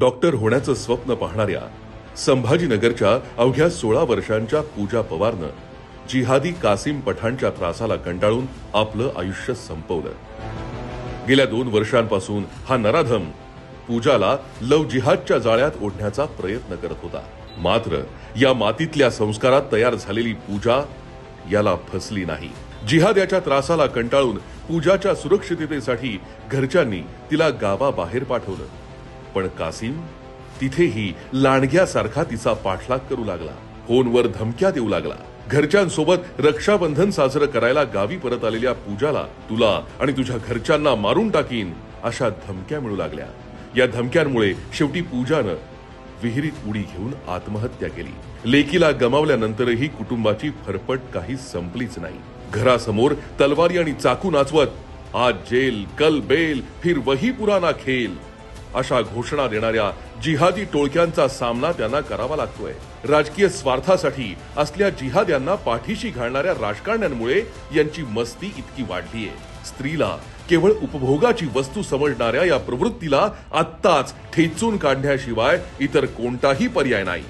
Doctor होण्याचं स्वप्न पाहणाऱ्या संभाजीनगरच्या अवघ्या सोळा वर्षांच्या पूजा पवारनं जिहादी कासिम पठाणच्या त्रासाला कंटाळून आपलं आयुष्य संपवलं. गेल्या दोन वर्षांपासून हा नराधम पूजाला लव जिहादच्या जाळ्यात ओढण्याचा प्रयत्न करत होता. मात्र या मातीतल्या संस्कारात तयार झालेली पूजा याला फसली नाही. जिहाद याच्या त्रासाला कंटाळून पूजाच्या सुरक्षिततेसाठी घरच्यांनी तिला गावाबाहेर पाठवलं. पण कासिम तिथेही लांडग्यासारखा तिचा पाठलाग करू लागला. फोनवर धमक्या देऊ लागला. घरच्यांसोबत रक्षाबंधन साजरं करायला गावी परत आलेल्या पूजाला तुला आणि तुझ्या घरच्यांना मारून टाकीन अशा धमक्या मिळू लागल्या. या धमक्यांमुळे शेवटी पूजानं विहिरीत उडी घेऊन आत्महत्या केली. लेकीला गमावल्यानंतरही कुटुंबाची फरफट काही संपलीच नाही. घरासमोर तलवारी आणि चाकू नाचवत आज जेल कल बेल फिर वही पुराना खेल. अशा घोषणा देणाऱ्या जिहादी टोळक्यांचा सामना त्यांना करावा लागतोय. राजकीय स्वार्थासाठी असल्या जिहाद्यांना पाठीशी घालणाऱ्या राजकारण्यांमुळे यांची मस्ती इतकी वाढलीय. स्त्रीला केवळ उपभोगाची वस्तू समजणाऱ्या या प्रवृत्तीला आत्ताच ठेचून काढण्याशिवाय इतर कोणताही पर्याय नाही.